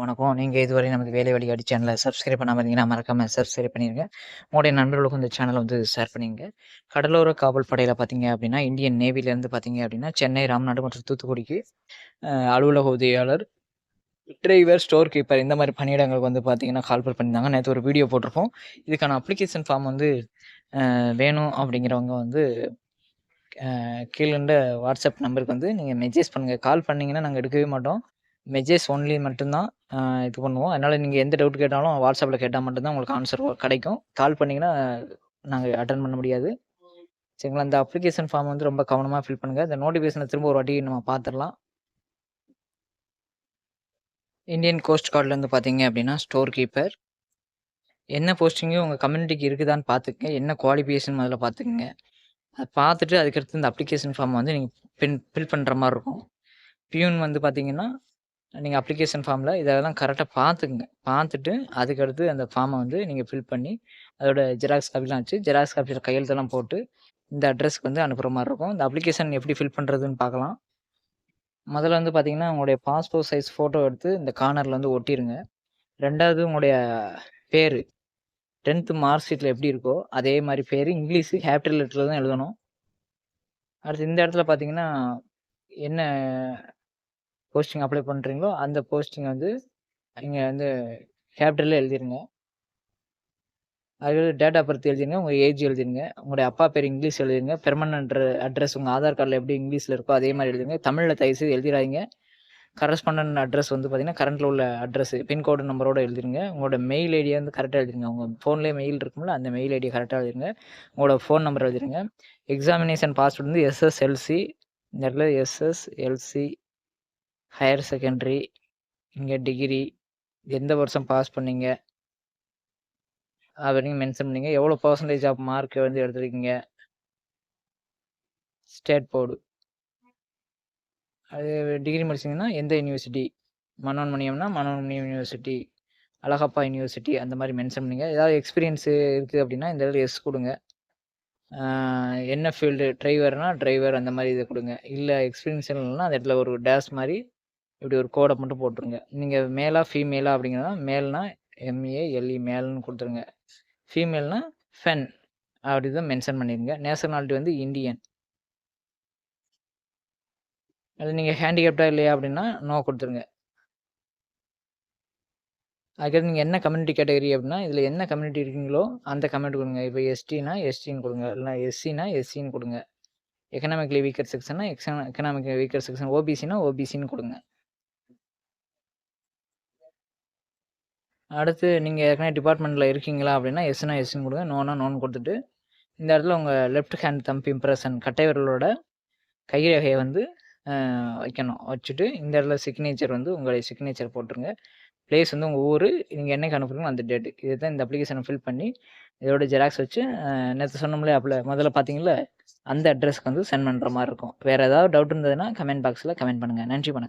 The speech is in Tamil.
வணக்கம். நீங்கள் இதுவரை நமது வேலை வழிகாட்டி சேனலை சப்ஸ்கிரைப் பண்ணாமல் இருந்தீங்கன்னா, மறக்காமல் சப்ஸ்கிரைப் பண்ணிடுங்க உங்களுடைய நண்பர்களுக்கும் இந்த சேனலை வந்து ஷேர் பண்ணிங்க கடலோர காவல் படையில் பார்த்தீங்க அப்படின்னா இந்தியன் நேவிலேருந்து பார்த்தீங்க அப்படின்னா சென்னை, ராம்நாடு மற்றும் தூத்துக்குடிக்கு அலுவலக உதவியாளர், டிரைவர், ஸ்டோர் கீப்பர் இந்த மாதிரி பணியிடங்களுக்கு வந்து பார்த்தீங்கன்னா, கால்பர் பண்ணியிருந்தாங்க. நேற்று ஒரு வீடியோ போட்டிருப்போம். இதுக்கான அப்ளிகேஷன் ஃபார்ம் வந்து வேணும் அப்படிங்கிறவங்க வந்து கீழே இருந்த வாட்ஸ்அப் நம்பருக்கு வந்து நீங்கள் மெசேஜ் பண்ணுங்கள் கால் பண்ணிங்கன்னா நாங்கள் எடுக்கவே மாட்டோம். மெஜேஸ் ஒன்லி மட்டும்தான் இது பண்ணுவோம். அதனால் நீங்கள் எந்த டவுட் கேட்டாலும் வாட்ஸ்அப்பில் கேட்டால் மட்டும்தான் உங்களுக்கு ஆன்சர் கிடைக்கும். கால் பண்ணிங்கன்னா நாங்கள் அட்டன் பண்ண முடியாது. சரிங்களா? அந்த அப்ளிகேஷன் ஃபார்ம் வந்து ரொம்ப கவனமாக ஃபில் பண்ணுங்கள் இந்த நோட்டிஃபிகேஷனை திரும்ப ஒரு வாட்டி நம்ம பார்த்துடலாம் இந்தியன் கோஸ்ட் கார்ட்லருந்து பார்த்தீங்க அப்படின்னா ஸ்டோர் கீப்பர். என்ன போஸ்டிங்கு உங்கள் கம்யூனிட்டிக்கு இருக்குதான்னு பார்த்துக்கங்க. என்ன குவாலிஃபிகேஷன் முதல்ல பார்த்துக்கங்க. அதை பார்த்துட்டு அதுக்கடுத்து இந்த அப்ளிகேஷன் ஃபார்ம் வந்து நீங்கள் பின் ஃபில் பண்ணுற மாதிரி இருக்கும். பியூன் வந்து பார்த்தீங்கன்னா, நீங்கள் அப்ளிகேஷன் ஃபார்மில் இதெல்லாம் கரெக்டாக பார்த்துக்குங்க பார்த்துட்டு அதுக்கடுத்து அந்த ஃபார்மை வந்து நீங்கள் ஃபில் பண்ணி, அதோட ஜெராக்ஸ் காப்பிலாம் வச்சு, ஜெராக்ஸ் காப்பியில் கையெழுத்தெல்லாம் போட்டு, இந்த அட்ரஸ்க்கு வந்து அனுப்புகிற மாதிரி இருக்கும். இந்த அப்ளிகேஷன் எப்படி ஃபில் பண்ணுறதுன்னு பார்க்கலாம். முதல்ல வந்து பார்த்தீங்கன்னா, உங்களுடைய பாஸ்போர்ட் சைஸ் ஃபோட்டோ எடுத்து இந்த கார்னரில் வந்து ஒட்டிடுங்க ரெண்டாவது உங்களுடைய பேர் டென்த்து மார்க் ஷீட்டில் எப்படி இருக்கோ, அதே மாதிரி பேர் இங்கிலீஷு கேப்பிட்டல் லெட்டரில் தான் எழுதணும். அடுத்து இந்த இடத்துல பார்த்தீங்கன்னா, என்ன போஸ்டிங் அப்ளை பண்ணுறீங்களோ அந்த போஸ்டிங் வந்து நீங்கள் வந்து கேப்பிட்டல்ல எழுதிருங்க. அதுக்கு டேட் ஆஃப் பர்த் எழுதிருங்க. உங்கள் ஏஜ் எழுதிருங்க. உங்களுடைய அப்பா பேர் இங்கிலீஷ் எழுதிருங்க. பெர்மனன்ட் அட்ரஸ் உங்கள் ஆதார் கார்டில் எப்படி இங்கிலீஷில் இருக்கோ, அதே மாதிரி எழுதுங்க. தமிழில் தயவு செய்து எழுதிடாதீங்க கரஸ்பாண்டன் அட்ரஸ் வந்து பார்த்தீங்கன்னா, கரண்ட்டில் உள்ள அட்ரஸ் பின்கோடு நம்பரோட எழுதிருங்க. உங்களோட மெயில் ஐடிய வந்து கரெக்டாக எழுதிருங்க. உங்கள் ஃபோன்லேயே மெயில் இருக்கும்ல, அந்த மெயில் ஐடியை கரெக்டாக எழுதிருங்க. உங்களோட ஃபோன் நம்பர் எழுதிருங்க. எக்ஸாமினேஷன் பாஸ்வேர்ட் வந்து எஸ்எஸ்எல்சி இந்த இடத்துல எஸ்எஸ்எல்சி ஹையர் செகண்டரி, இங்கே டிகிரி, எந்த வருஷம் பாஸ் பண்ணீங்க? அப்படின்னு மென்ஷன் பண்ணீங்க. எவ்வளோ பர்சன்டேஜ் ஆஃப் மார்க் வந்து எடுத்திருக்கீங்க? State board. அது டிகிரி முடிச்சீங்கன்னா, எந்த யுனிவர்சிட்டி? மனோன்மணியம்னா, மனோன்மணியம் யுனிவர்சிட்டி, அழகப்பா யுனிவர்சிட்டி அந்த மாதிரி மென்ஷன் பண்ணீங்க. ஏதாவது எக்ஸ்பீரியன்ஸ் இருக்குது அப்படின்னா இந்த இடத்துல எஸ் கொடுங்க என்ன ஃபீல்டு? டிரைவர்னால் டிரைவர் அந்த மாதிரி இதை கொடுங்க இல்லை எக்ஸ்பீரியன்ஸ் இல்லைன்னா அந்த இடத்துல ஒரு டேஷ் மாதிரி இப்படி ஒரு கோடை மட்டும் போட்டுருங்க. நீங்கள் மேலாக ஃபீமேலாக அப்படிங்கிறதா மேல்னா எம்ஏ எல்இ மேல்னு கொடுத்துருங்க. ஃபீமேல்னா ஃபென் அப்படி தான் மென்ஷன் பண்ணிடுங்க நேஷனாலிட்டி வந்து இந்தியன் அது நீங்கள் ஹேண்டிகேப்டாக இல்லையா அப்படின்னா, நோ கொடுத்துருங்க. அதுக்கடுத்து நீங்கள் என்ன கம்யூனிட்டி கேட்டகரி அப்படின்னா, இதில் என்ன கம்யூனிட்டி இருக்கீங்களோ, அந்த கம்யூனிட்டி கொடுங்க. இப்போ எஸ்டினா எஸ்டின்னு கொடுங்க. இல்லைனா எஸ்சினா எஸ்சின்னு கொடுங்க. எக்கனாமிக்கலி வீக்கர் செக்ஷன்னா எக்ஸ எக்கனாமிக்கலி வீக்கர் செக்ஷன், ஓபிசினா ஓபிசின்னு கொடுங்க. அடுத்து நீங்கள் ஏற்கனவே டிபார்ட்மெண்ட்டில் இருக்கீங்களா அப்படின்னா, எஸ்னா எஸ்ஸுன்னு கொடுங்க நோனா நோன் கொடுத்துட்டு இந்த இடத்துல உங்கள் லெஃப்ட் ஹேண்ட் தம்ப் இம்ப்ரெஷன் கட்டைவர்களோட கைரேகையை வந்து வைக்கணும். வச்சுட்டு இந்த இடத்துல சிக்னேச்சர் வந்து உங்களுடைய சிக்னேச்சர் போட்டுருங்க. பிளேஸ் வந்து உங்கள் ஊர் நீங்கள் என்னைக்கு அனுப்புறீங்களோ அந்த டேட். இதுதான் இந்த அப்ளிகேஷனை ஃபில் பண்ணி, இதோட ஜெராக்ஸ் வச்சு நேற்று நேத்து சொன்னோம்ல முதல்ல பார்த்தீங்களா அந்த அட்ரஸ்க்கு வந்து சென்ட் பண்ணுற மாதிரி இருக்கும். வேறு ஏதாவது டவுட் இருந்ததுன்னா, கமெண்ட் பாக்ஸில் கமெண்ட் பண்ணுங்கள் நன்றி, வணக்கம்.